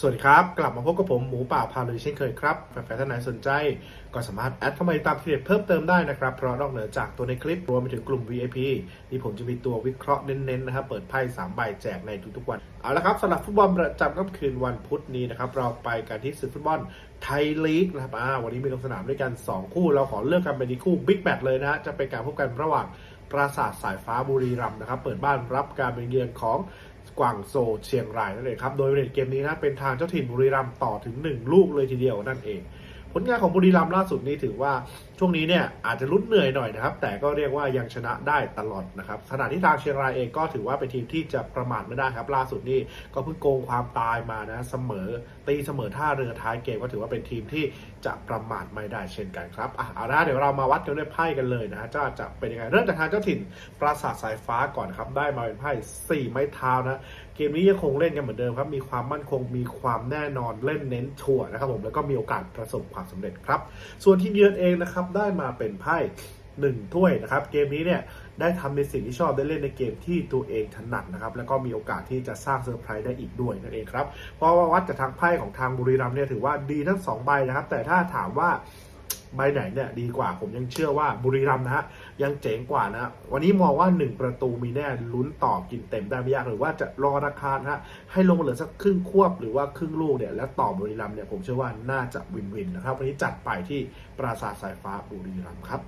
สวัสดีครับ กลับมาพบกับผมหมูป่าพาเลยเช่นเคยครับ แฟนๆท่านไหนสนใจ ก็สามารถแอดเข้ามาติดตามทีเด็ดเพิ่มเติมได้นะครับ เพราะนอกเหนือจากตัวในคลิปรวมไปถึงกลุ่ม VIP ที่ผมจะมีตัววิเคราะห์เน้นๆนะครับเปิดไพ่3ใบแจกในทุกๆวัน เอาละครับสำหรับฟุตบอลประจำค่ำคืนวันพุธนี้นะครับเราไปกันที่ศึกฟุตบอลไทยลีกนะครับอ่าวันนี้มีลงสนามด้วยกัน 2 คู่ เราขอเลือกกันเป็นคู่บิ๊กแมตช์เลยนะฮะจะเป็นการพบกันระหว่างปราสาทสายฟ้าบุรีรัมย์นะครับ เปิดบ้านรับการเป็นเยือนของ กวางโซเชียงรายนั่นเองครับ โดยเรทเกมนี้นะเป็นทางเจ้าถิ่นบุรีรัมย์ต่อถึง 1 ลูกเลยทีเดียวนั่นเอง ลงานของบุรีรัมย์ล่าสุดนี้ถือว่าช่วงนี้เนี่ยอาจจะลุ้นเหนื่อยหน่อยนะครับ แต่ก็เรียกว่ายังชนะได้ตลอดนะครับขณะที่ทางเชียงรายเองก็ถือว่าเป็นทีมที่จะประมาทไม่ได้ครับ ล่าสุดนี่ก็เพิ่งโกงความตายมานะเสมอตีเสมอท่าเรือท้ายเกมก็ถือว่าเป็นทีมที่จะประมาทไม่ได้เช่นกันครับอะเอาละเดี๋ยวเรามาวัดกันด้วยไพ่กันเลยนะจะจะเป็นยังไงเริ่มจากทางเจ้าถิ่นปราสาทสายฟ้าก่อนครับได้มาเป็นไพ่สี่ไม้เท้านะเกมนี้ยังคงเล่นกันเหมือนเดิมครับมีความมั่นคงมีความแน่นอนเล่นเน้นชัวร์นะครับผมแล้วก็มีโอกาสประสบความสำเร็จครับ ส่วนทีมเยือนเองนะครับได้มาเป็นไพ่หนึ่งถ้วยนะครับ เกมนี้เนี่ยได้ทำในสิ่งที่ชอบได้เล่นในเกมที่ตัวเองถนัดนะครับ แล้วก็มีโอกาสที่จะสร้างเซอร์ไพรส์ได้อีกด้วยนั่นเองครับ เพราะว่าวัดจากทางไพ่ของทางบุรีรัมย์เนี่ยถือว่าดีทั้งสองใบนะครับ แต่ถ้าถามว่าใบไหนเนี่ยดีกว่าผมยังเชื่อว่าบุรีรัมย์นะฮะ ยังเจ๋งกว่านะ วันนี้มองว่า 1 ประตูมีแน่ลุ้นต่อกินเต็มได้ไม่ยากหรือว่าจะรอราคานะฮะให้ลงเหลือสักครึ่งควบหรือว่าครึ่งลูกเนี่ยแล้วต่อบุรีรัมเนี่ยผมเชื่อว่าน่าจะวินวินนะครับ วันนี้จัดไปที่ปราสาทสายฟ้าบุรีรัมครับ